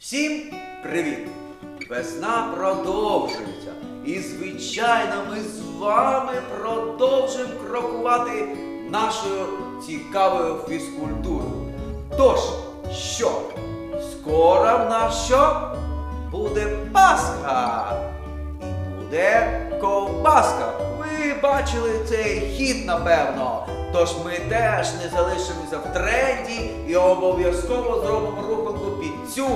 Всім привіт! Весна продовжується. І, звичайно, ми з вами продовжуємо крокувати нашою цікавою фізкультурою. Тож, що? Скоро в нас що? Буде Пасха! І буде ковбаска. Ви бачили цей хід, напевно. Тож ми теж не залишимося в тренді і обов'язково зробимо руханку під цю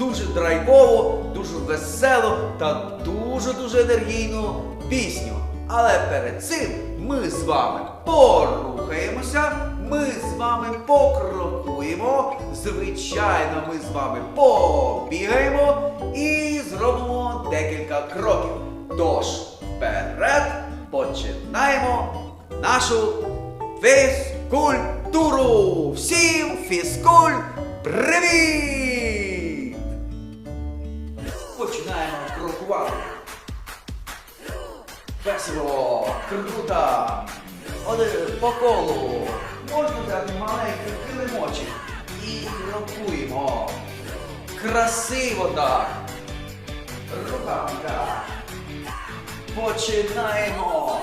дуже драйвову, дуже веселу та дуже-дуже енергійну пісню. Але перед цим ми з вами порухаємося, ми з вами покрокуємо, звичайно, ми з вами побігаємо і зробимо декілька кроків. Тож, вперед починаємо нашу фізкультуру! Всім фізкуль привіт! Починаємо крокувати. Весело, круто. Один по колу. Можна взяти маленький килимочок. І крокуємо. Красиво так. Рукавка. Починаємо.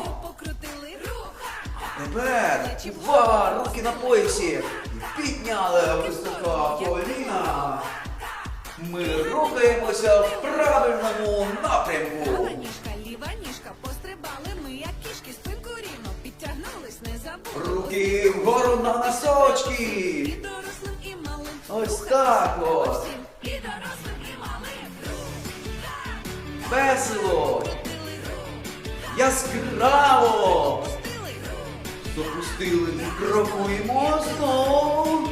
Тепер два руки на поясі. Підняли високо коліна. Ми рухаємося в правильному напрямку. Ніжка, ліва ніжка, пострибали ми, як кішки, спинку рівно, підтягнулись, не забули. Руки вгору на носочки. І дорослим, і малим. Ось так. Усім, і дорослим, і малим. Весело. Яскраво. Запустили крокуємо знову.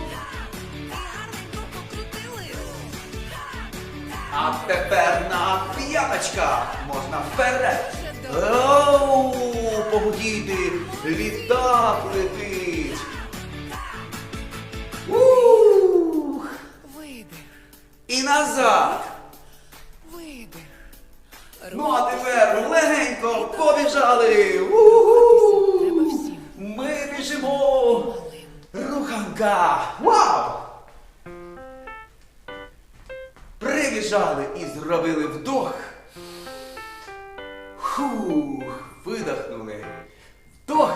А тепер на п'яточках можна вперед. Оу, погудіти, літак летить. Прибіжали і зробили вдох. Хух, видихнули. Вдох.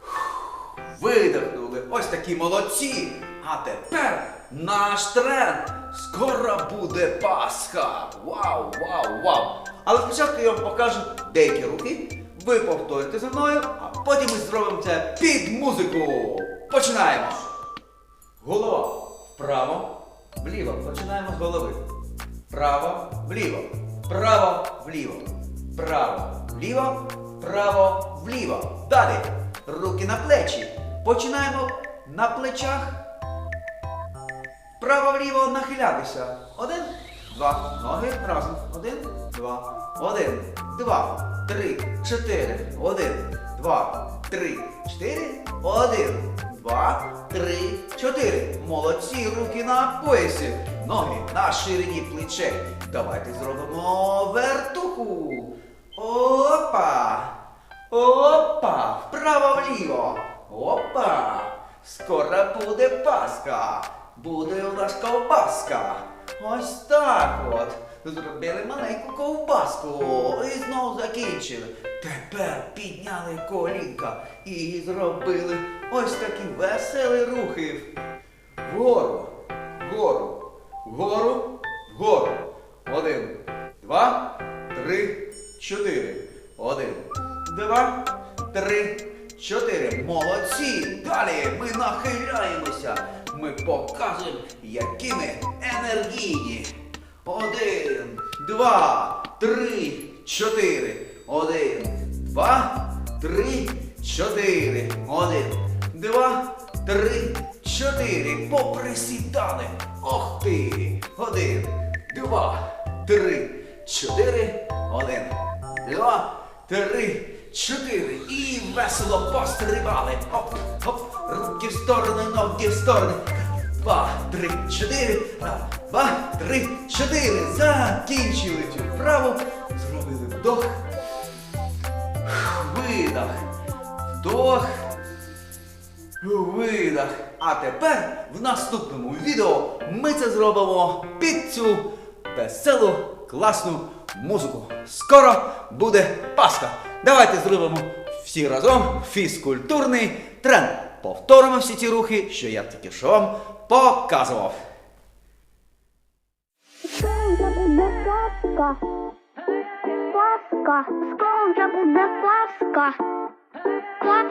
Хух, Видихнули. Ось такі молодці. А тепер наш тренд. Скоро буде Пасха. Вау, вау, вау. Але спочатку я вам покажу деякі рухи. Ви повторите за мною, а потім ми зробимо це під музику. Починаємо. Голова вправо, вліво. Починаємо з голови. Вправо, вліво. Вправо, вліво. Вправо, вліво. Вправо, вліво. Далі. Руки на плечі. Починаємо на плечах. Вправо-вліво нахилятися. Один, два. Ноги разом. Один, два. Один, два, три, чотири. Один, два, три, чотири. Один, два, три, чотири. Молодці, руки на поясі. Ноги на ширині плечей. Давайте зробимо вертуху. Опа! Опа! Вправо-вліво. Опа! Скоро буде Пасха. Буде у нас ковбаска. Ось так от. Зробили маленьку ковбаску і знову закінчили. Тепер підняли колінка і зробили ось такі веселі рухи. Вгору, вгору, вгору, вгору. Один, два, три, чотири. Один, два, три, чотири. Молодці! Далі ми нахиляємося. Ми показуємо, які ми енергійні. Один, два, три, чотири. Один, два, три, чотири. Один, два, три, чотири. Поприсідали. Ох ти! Один, два, три, чотири. Один, два, три, чотири. І весело пострибали. Оп, оп, руки в сторони, ноги в сторони. Два, три, чотири. Раз, Два, три, чотири. Закінчили цю вправу. Зробили вдох. Видох. Вдох. видах. А тепер в наступному відео ми це зробимо під цю веселу, класну музику. Скоро буде Пасха. Давайте зробимо всі разом фізкультурний тренд. Повторимо всі ті рухи, що я тільки що вам показував. Буде Пасха. Пасха. Скоро буде Пасха. Па-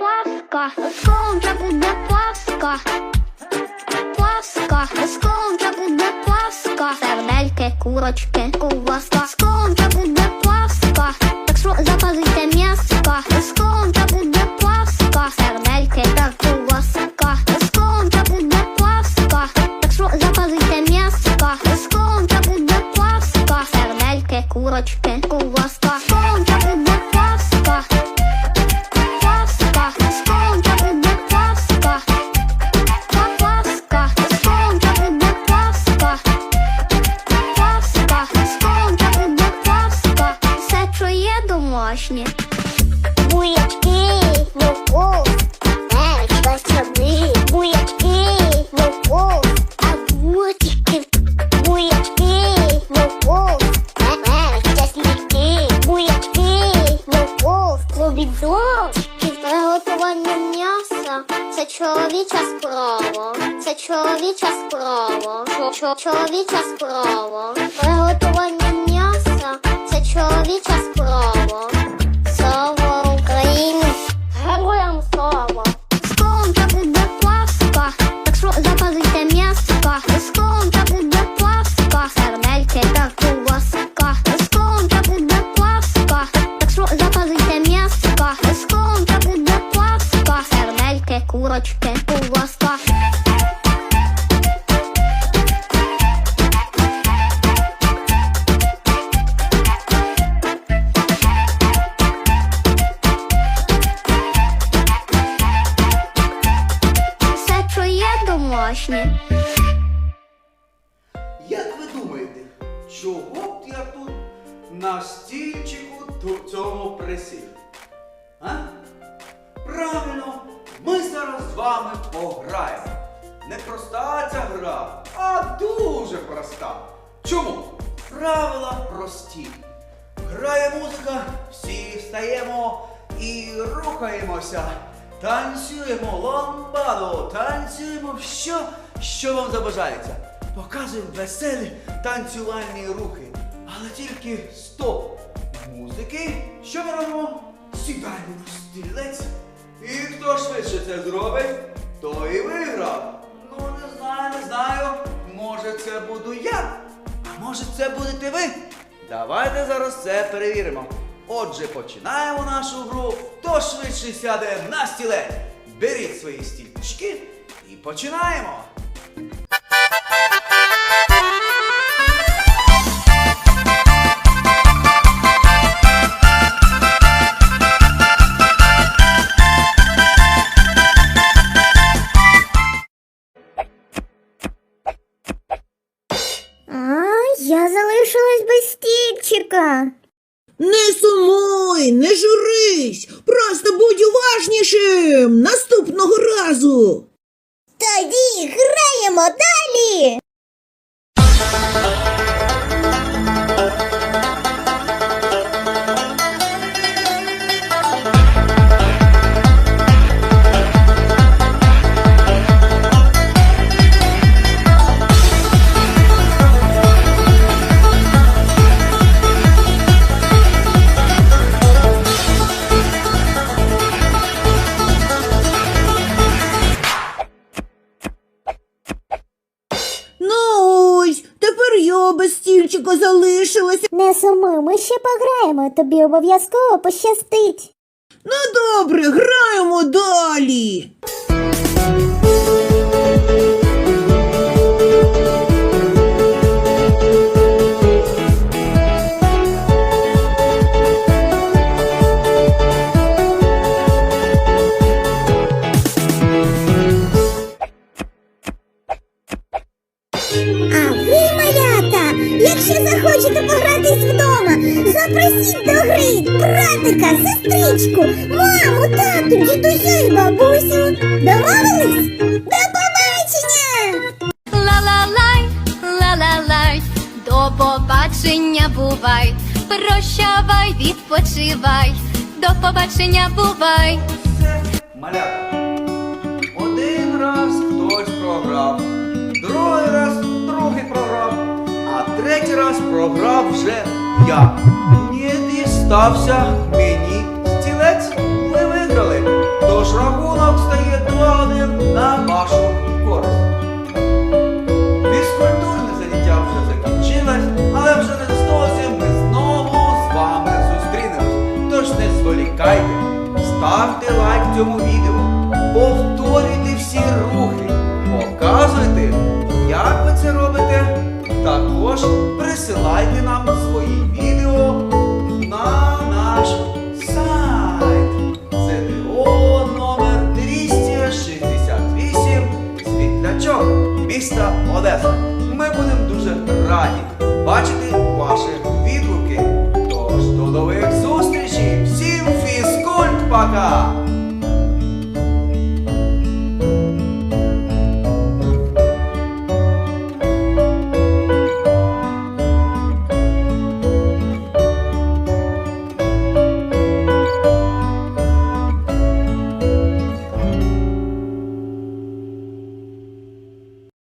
Пасха. Буде Пасха. Пасха. Скоро буде Пасха. Сердельки, курочки, ковбаска. Скоро буде Пасха. Так що запалите м'яска. Є домашнє. Буячки, морков, перець, качани, буячки, морков, огурчики, буячки, морков, перець, чесники, буячки, морков, помідорчики, приготування м'яса, це чоловіча справа, це чоловіча справа, Чо- чо- чоловіча справа, приготування м'яса, це чоловіча справа. Домашнє. Як ви думаєте, чого б я тут на стільчику ту- цьому присів? А? Правильно, ми зараз з вами пограємо. Не проста ця гра, а дуже проста. Чому? Правила прості. Грає музика, всі встаємо і рухаємося. Танцюємо ламбаду, танцюємо що, що вам забажається. Показуємо веселі танцювальні рухи. Але тільки стоп! Музики, що ми робимо? Сідаємо на стілець. І хто швидше це зробить, той і виграв. Ну, не знаю, не знаю. Може це буду я, а може це будете ви. Давайте зараз це перевіримо. Отже, починаємо нашу гру. Хто швидше сяде на стілець? Беріть свої стільнички і починаємо. Не журись, просто будь уважнішим наступного разу. Тоді граємо далі. Ми ще пограємо, тобі обов'язково пощастить. Ну добре, граємо далі. Хочете погратись вдома, запросіть до гри братика, сестричку, маму, тату, дідуся і бабусю. Домовились? До побачення! Ла-ла-лай, ла-ла-лай, до побачення бувай, прощавай, відпочивай, до побачення бувай. Малята. Один раз хтось програв, другий раз третій раз програв вже я. Не дістався мені стілець. ми виграли. Тож рахунок বাঁকা